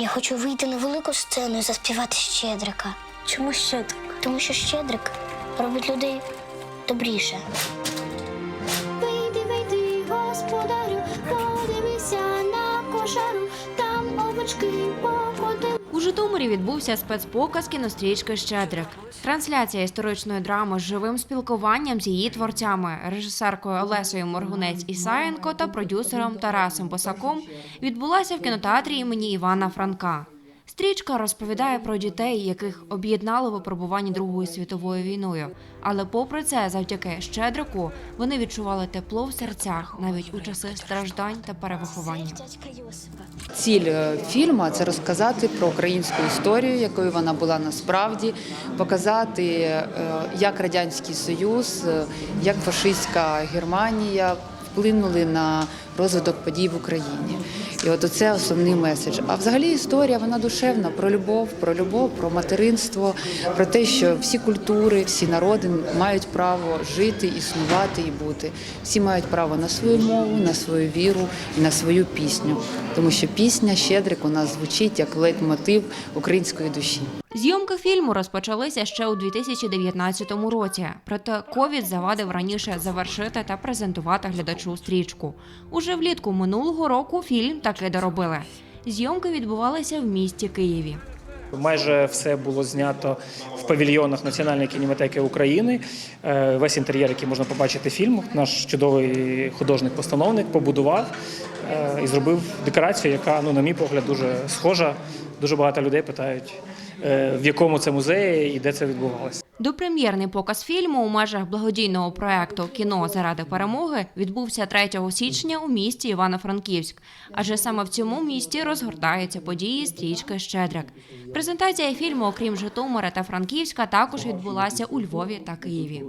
Я хочу вийти на велику сцену і заспівати Щедрика. Чому щедрик? Тому що Щедрик робить людей добріше. Вийди, вийди, господарю, У Житомирі відбувся спецпоказ кінострічки Щедрик. Трансляція історичної драми з живим спілкуванням з її творцями, режисеркою Олесею Моргунець Ісаєнко та продюсером Тарасом Босаком відбулася в кінотеатрі імені Івана Франка. Стрічка розповідає про дітей, яких об'єднало випробування Другою світовою війною. Але попри це, завдяки Щедрику, вони відчували тепло в серцях навіть у часи страждань та перевиховання. Ціль е, фільму це розказати про українську історію, якою вона була насправді, показати, е, як радянський союз, е, як фашистська Германія вплинули на розвиток подій в Україні. І от це основний меседж. А взагалі історія вона душевна про любов, про любов, про материнство, про те, що всі культури, всі народи мають право жити, існувати і бути. Всі мають право на свою мову, на свою віру і на свою пісню. Тому що пісня Щедрик у нас звучить як лейтмотив української душі. Зйомки фільму розпочалися ще у 2019 році. Проте ковід завадив раніше завершити та презентувати глядачу стрічку. Уже влітку минулого року фільм таки доробили. Зйомки відбувалися в місті Києві. Майже все було знято в павільйонах Національної кінематеки України. Е, Весь інтер'єр, який можна побачити в фільму, наш чудовий художник-постановник побудував е, і зробив декорацію, яка, ну, на мій погляд, дуже схожа. Дуже багато людей питають, в якому це музеї і де це відбувалося. Допрем'єрний показ фільму у межах благодійного проекту Кіно заради перемоги відбувся 3 січня у місті Івано-Франківськ. Адже саме в цьому місті розгортаються події стрічки Щедрик. Презентація фільму, окрім Житомира та Франківська, також відбулася у Львові та Києві.